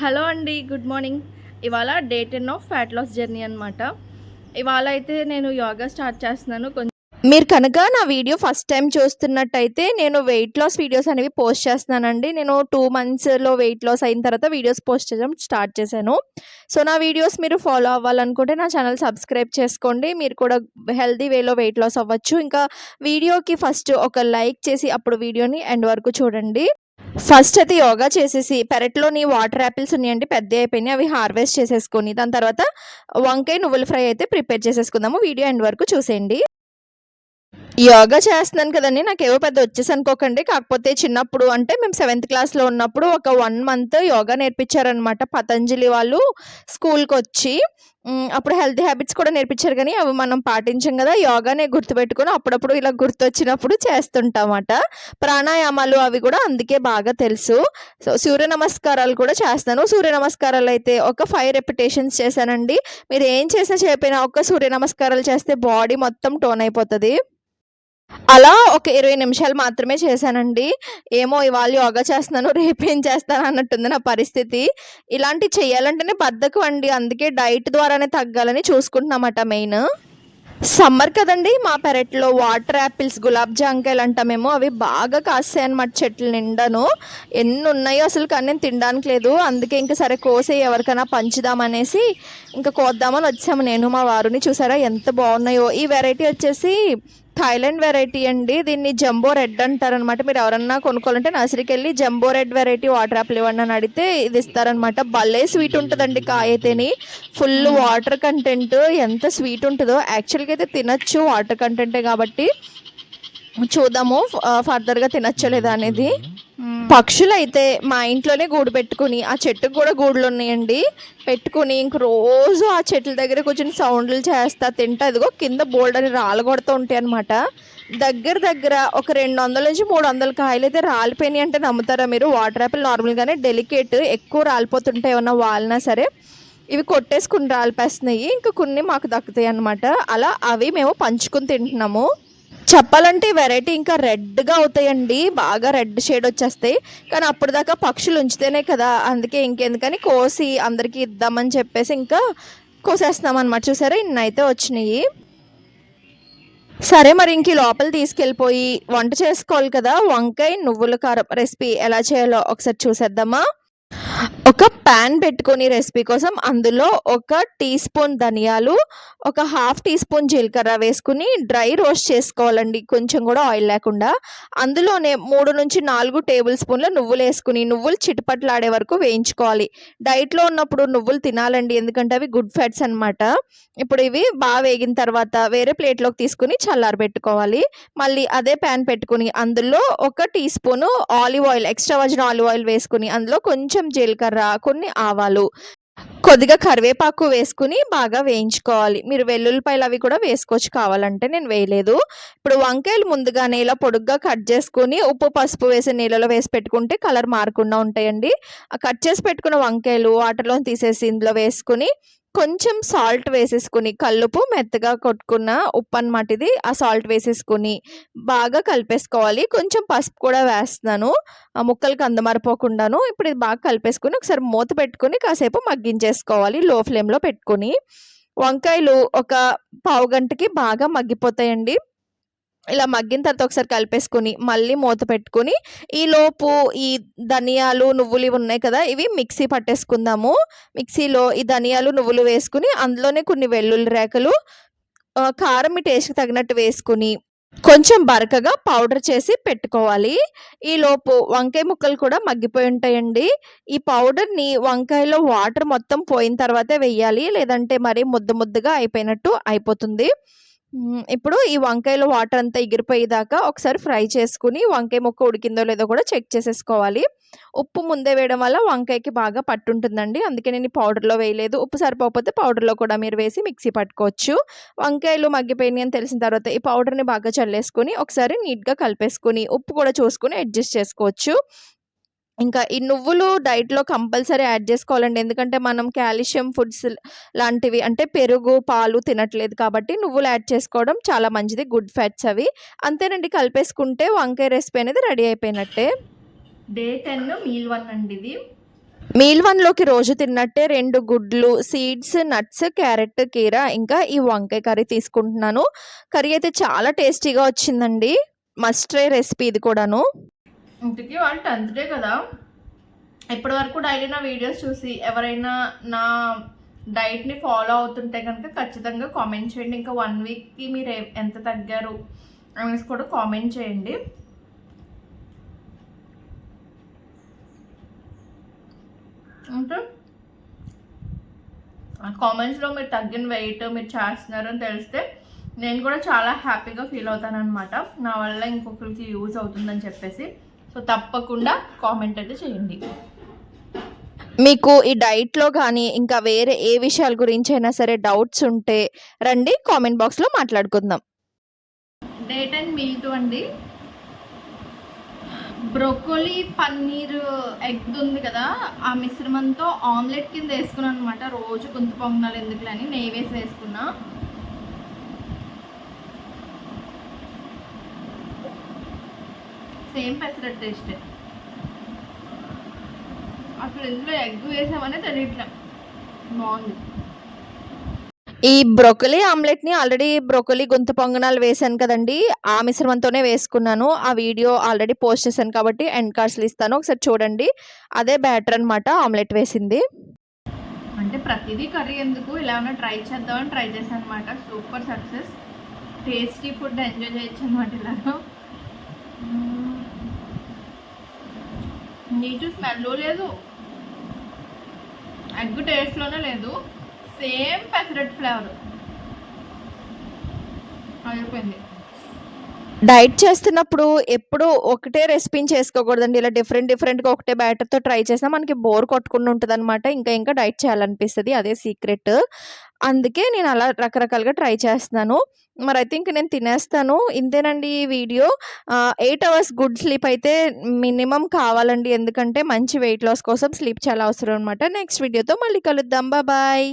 Hello అండి good morning. ఇవాళ day ten of fat loss journey అనమాట ఇవాళ అయితే నేను యోగా స్టార్ట్ చేస్తున్నాను. కొంచెం మీరు కనుక నా వీడియో ఫస్ట్ టైం చూస్తున్నట్టయితే నేను వెయిట్ లాస్ వీడియోస్ అనేవి పోస్ట్ చేస్తున్నానండి. నేను టూ మంత్స్లో వెయిట్ లాస్ అయిన తర్వాత వీడియోస్ పోస్ట్ చేయడం స్టార్ట్ చేశాను. సో నా వీడియోస్ మీరు ఫాలో అవ్వాలనుకుంటే నా ఛానల్ సబ్స్క్రైబ్ చేసుకోండి. మీరు కూడా హెల్దీ వేలో వెయిట్ లాస్ అవ్వచ్చు. ఇంకా వీడియోకి ఫస్ట్ ఒక లైక్ చేసి అప్పుడు వీడియోని ఎండ్ వరకు చూడండి. ఫస్ట్ అయితే యోగా చేసేసి పెరట్లోని వాటర్ యాపిల్స్ ఉన్నాయండి పెద్ద అయిపోయినాయి అవి హార్వెస్ట్ చేసేసుకొని దాని తర్వాత వంకాయ నువ్వుల ఫ్రై అయితే ప్రిపేర్ చేసేసుకుందాము. వీడియో ఎండ్ వరకు చూసేయండి. యోగా చేస్తున్నాను కదండి. నాకు ఏవో పెద్ద వచ్చేసి అనుకోకండి. కాకపోతే చిన్నప్పుడు అంటే మేము సెవెంత్ క్లాస్లో ఉన్నప్పుడు ఒక వన్ మంత్ యోగా నేర్పించారనమాట పతంజలి వాళ్ళు స్కూల్కి వచ్చి అప్పుడు హెల్తీ హ్యాబిట్స్ కూడా నేర్పించారు కానీ అవి మనం పాటించాం కదా. యోగానే గుర్తుపెట్టుకుని అప్పుడప్పుడు ఇలా గుర్తొచ్చినప్పుడు చేస్తుంటామట. ప్రాణాయామాలు అవి కూడా అందుకే బాగా తెలుసు. సో సూర్య నమస్కారాలు కూడా చేస్తాను. సూర్య నమస్కారాలు అయితే ఒక ఫైవ్ రెపిటేషన్స్ చేశానండి. మీరు ఏం చేసినా చేయకపోయినా ఒక్క సూర్య నమస్కారాలు చేస్తే బాడీ మొత్తం టోన్ అయిపోతుంది. అలా ఒక ఇరవై నిమిషాలు మాత్రమే చేశానండి. ఏమో ఇవాళ యోగా చేస్తున్నాను రేపు ఏం చేస్తాను అన్నట్టుంది నా పరిస్థితి. ఇలాంటి చేయాలంటేనే బద్దకు అండి. అందుకే డైట్ ద్వారానే తగ్గాలని చూసుకుంటున్నామట మెయిన్. సమ్మర్ కదండి. మా పెరట్లో వాటర్ యాపిల్స్ గులాబ్ జాంకాయలు అంటామేమో అవి బాగా కాస్తాయి అన్నమాట చెట్లు నిండాను. ఎన్ని ఉన్నాయో అసలు కానీ నేను తినడానికి లేదు. అందుకే ఇంకా సరే కోసి ఎవరికైనా పంచుదామనేసి ఇంకా కోద్దామని వచ్చాము. నేను మా వారుని చూసారా? ఎంత బాగున్నాయో. ఈ వెరైటీ వచ్చేసి థాయిలాండ్ వెరైటీ అండి. దీన్ని జంబో రెడ్ అంటారనమాట. మీరు ఎవరన్నా కొనుక్కోవాలంటే నర్సరీకి వెళ్ళి jumbo red variety water apple ఇవ్వండి అని అడిగితే ఇది ఇస్తారనమాట. భలే స్వీట్ ఉంటుందండి కాయ అయితేని ఫుల్ వాటర్ కంటెంట్. ఎంత స్వీట్ ఉంటుందో. యాక్చువల్గా అయితే తినచ్చు వాటర్ కంటెంటే కాబట్టి. చూద్దాము. ఫర్దర్గా తినచ్చో లేదా అనేది. పక్షులు అయితే మా ఇంట్లోనే గూడు పెట్టుకుని ఆ చెట్టుకు కూడా గూడులు ఉన్నాయండి పెట్టుకుని ఇంక రోజు ఆ చెట్ల దగ్గర కూర్చొని సౌండ్లు చేస్తా తింటా. ఇదిగో కింద బోల్డ్ అని రాళ్ళు కొడుతూ ఉంటాయి అనమాట దగ్గర దగ్గర ఒక రెండు వందల నుంచి మూడు వందల కాయలు అయితే రాలిపోయినాయి అంటే నమ్ముతారా మీరు? వాటర్ యాపిల్ నార్మల్గానే డెలికేట్ ఎక్కువ రాలిపోతుంటాయి ఏమన్నా వాలినా సరే. ఇవి కొట్టేసుకుని రాలిపేస్తున్నాయి. ఇంకా కొన్ని మాకు దక్కుతాయి అన్నమాట. అలా అవి మేము పంచుకుని తింటున్నాము. చెప్పాలంటే వెరైటీ ఇంకా రెడ్గా అవుతాయండి. బాగా రెడ్ షేడ్ వచ్చేస్తాయి. కానీ అప్పుడు దాకా పక్షులు ఉంచితేనే కదా అందుకే ఇంకెందుకని కోసి అందరికీ ఇద్దామని చెప్పేసి ఇంకా కోసేస్తున్నాం అనమాట చూసారా? ఇన్నైతే వచ్చినాయి. సరే మరి ఇంక లోపల తీసుకెళ్ళిపోయి వంట చేసుకోవాలి కదా. వంకాయ నువ్వుల కారం రెసిపీ ఎలా చేయాలో ఒకసారి చూసేద్దామా? ఒక ప్యాన్ పెట్టుకొని రెసిపీ కోసం అందులో ఒక టీ స్పూన్ ధనియాలు ఒక హాఫ్ టీ స్పూన్ జీలకర్ర వేసుకుని డ్రై రోస్ట్ చేసుకోవాలండి. కొంచెం కూడా ఆయిల్ లేకుండా. అందులోనే మూడు నుంచి నాలుగు టేబుల్ స్పూన్ల నువ్వులు వేసుకుని నువ్వులు చిటపట్లాడే వరకు వేయించుకోవాలి. డైట్లో ఉన్నప్పుడు నువ్వులు తినాలండి ఎందుకంటే అవి గుడ్ ఫ్యాట్స్ అన్నమాట. ఇప్పుడు ఇవి బాగా వేగిన తర్వాత వేరే ప్లేట్లోకి తీసుకుని చల్లారబెట్టుకోవాలి. మళ్ళీ అదే ప్యాన్ పెట్టుకుని అందులో ఒక teaspoon olive oil extra virgin olive oil వేసుకుని అందులో కొంచెం జీలకర్ర కొన్ని ఆవాలు. కొద్దిగా కరివేపాకు వేసుకుని బాగా వేయించుకోవాలి. మీరు వెల్లుల్లిపాయలు అవి కూడా వేసుకోవచ్చు కావాలంటే నేను వేయలేదు. ఇప్పుడు వంకాయలు ముందుగానే ఇలా పొడుగ్గా కట్ చేసుకుని ఉప్పు పసుపు వేసి నీళ్ళలో వేసి పెట్టుకుంటే కలర్ మారకుండా ఉంటాయండి. ఆ కట్ చేసి పెట్టుకున్న వంకాయలు వాటర్లో తీసేసి ఇందులో వేసుకుని కొంచెం సాల్ట్ వేసేసుకుని కల్లుపు మెత్తగా కొట్టుకున్న ఉప్పు అనమాట ఇది ఆ సాల్ట్ వేసేసుకుని బాగా కలిపేసుకోవాలి. కొంచెం పసుపు కూడా వేస్తున్నాను. ఆ ముక్కలకి అందమారిపోకుండాను ఇప్పుడు ఇది బాగా కలిపేసుకుని ఒకసారి మూత పెట్టుకుని కాసేపు మగ్గించేసుకోవాలి లో ఫ్లేమ్లో పెట్టుకుని. వంకాయలు ఒక పావు గంటకి బాగా మగ్గిపోతాయండి. ఇలా మగ్గిన తర్వాత ఒకసారి కలిపేసుకుని మళ్ళీ మూత పెట్టుకుని ఈ లోపు ఈ ధనియాలు నువ్వులు ఇవి ఉన్నాయి కదా ఇవి మిక్సీ పట్టేసుకుందాము. మిక్సీలో ఈ ధనియాలు నువ్వులు వేసుకుని అందులోనే కొన్ని వెల్లుల్లి రేఖలు కారం మీ టేస్ట్కి తగినట్టు వేసుకుని కొంచెం బరకగా పౌడర్ చేసి పెట్టుకోవాలి. ఈలోపు వంకాయ ముక్కలు కూడా మగ్గిపోయి ఉంటాయండి. ఈ పౌడర్ని వంకాయలో వాటర్ మొత్తం పోయిన తర్వాతే వెయ్యాలి లేదంటే మరి ముద్ద ముద్దగా అయిపోయినట్టు అయిపోతుంది. ఇప్పుడు ఈ వంకాయలో వాటర్ అంతా ఎగిరిపోయేదాకా ఒకసారి ఫ్రై చేసుకుని వంకాయ ముక్క ఉడికిందో లేదో కూడా చెక్ చేసేసుకోవాలి. ఉప్పు ముందే వేయడం వల్ల వంకాయకి బాగా పట్టుంటుందండి. అందుకే నేను పౌడర్లో వేయలేదు. ఉప్పు సరిపోకపోతే పౌడర్లో కూడా మీరు వేసి మిక్సీ పట్టుకోవచ్చు. వంకాయలు మగ్గిపోయినాయి అని తెలిసిన తర్వాత ఈ పౌడర్ని బాగా చల్లేసుకొని ఒకసారి నీట్గా కలిపేసుకుని ఉప్పు కూడా చూసుకుని అడ్జస్ట్ చేసుకోవచ్చు. ఇంకా ఈ నువ్వులు డైట్‌లో కంపల్సరీ యాడ్ చేసుకోవాలండి. ఎందుకంటే మనం కాల్షియం ఫుడ్స్ లాంటివి అంటే పెరుగు, పాలు తినట్లేదు కాబట్టి నువ్వులు యాడ్ చేసుకోవడం చాలా మంచిది. గుడ్ ఫ్యాట్స్ అవి. అంతేనండి కలిపేసుకుంటే వంకాయ రెసిపీ అనేది రెడీ అయిపోయినట్టే. డే టెన్ మీల్ వన్ అండి ఇది మీల్ వన్లోకి రోజు తిన్నట్టే రెండు గుడ్లు సీడ్స్ నట్స్ క్యారెట్ కీర ఇంకా ఈ వంకాయ కర్రీ తీసుకుంటున్నాను కర్రీ అయితే చాలా టేస్టీగా వచ్చిందండి మస్ట్ ట్రై రెసిపీ ఇది కూడాను ఇంటికి వాళ్ళు టెన్త్ డే కదా. ఇప్పటి వరకు డైలీ నా వీడియోస్ చూసి ఎవరైనా నా డైట్ని ఫాలో అవుతుంటే కనుక ఖచ్చితంగా కామెంట్ చేయండి. ఇంకా వన్ వీక్కి మీరు ఎంత తగ్గారు అనేసి కూడా కామెంట్ చేయండి. అంటే కామెంట్స్లో మీరు తగ్గిన వెయిట్ మీరు చేస్తున్నారు అని తెలిస్తే నేను కూడా చాలా హ్యాపీగా ఫీల్ అవుతాను అనమాట నా వల్ల ఇంకొకరికి యూజ్ అవుతుందని చెప్పేసి. సో తప్పకుండా కామెంట్ అయితే చేయండి. మీకు ఈ డైట్లో కానీ ఇంకా వేరే ఏ విషయాల గురించి అయినా సరే డౌట్స్ ఉంటే రండి కామెంట్ బాక్స్లో మాట్లాడుకుందాం. డేట్ అండ్ మిల్క్ అండి. బ్రొకోలీ పన్నీర్ ఎగ్ ఉంది కదా ఆ మిశ్రమంతో ఆమ్లెట్ కింద వేసుకున్నాను అనమాట రోజు గుంత పొంగనాలు ఎందుకులని నెయ్యి వేసి వేసుకున్నా. సేమ్ పెసరట్ టేస్ట్ అసలు ఇందులో ఎగ్ వేసామనే తెలియట్లే. బాగుంది. ఈ బ్రొకలీ ఆమ్లెట్ని ఆల్రెడీ బ్రొకలీ గుంత పొంగనాలు వేసాను కదండి. ఆ మిశ్రమంతోనే వేసుకున్నాను. ఆ వీడియో ఆల్రెడీ పోస్ట్ చేశాను కాబట్టి ఎండ్ కార్డ్స్లు ఇస్తాను. ఒకసారి చూడండి. అదే బ్యాటర్ అనమాట ఆమ్లెట్ వేసింది. అంటే ప్రతిదీ కర్రీ ఎందుకు? ఇలా ఏమైనా ట్రై చేద్దామని ట్రై చేశాను అనమాట super success. Tasty food enjoy చేయొచ్చు అనమాట ఇలాగా. నీటు స్మెల్ లేదు. ఎగ్ టేస్ట్లోనే లేదు. Same pesarattu flavour. అయిపోయింది. డైట్ చేస్తున్నప్పుడు ఎప్పుడు ఒకటే రెసిపీని చేసుకోకూడదండి. ఇలా డిఫరెంట్ డిఫరెంట్గా ఒకటే బ్యాటర్తో ట్రై చేసినా మనకి బోర్ కొట్టుకుండా ఉంటుంది అనమాట ఇంకా ఇంకా డైట్ చేయాలనిపిస్తుంది. అదే సీక్రెట్. అందుకే నేను అలా రకరకాలుగా ట్రై చేస్తున్నాను. మరి అయితే ఇంక నేను తినేస్తాను. ఇంతేనండి ఈ video. Eight hours good sleep అయితే మినిమం కావాలండి. ఎందుకంటే మంచి వెయిట్ లాస్ కోసం స్లీప్ చాలా అవసరం అనమాట నెక్స్ట్ వీడియోతో మళ్ళీ కలుద్దాం. బాయ్.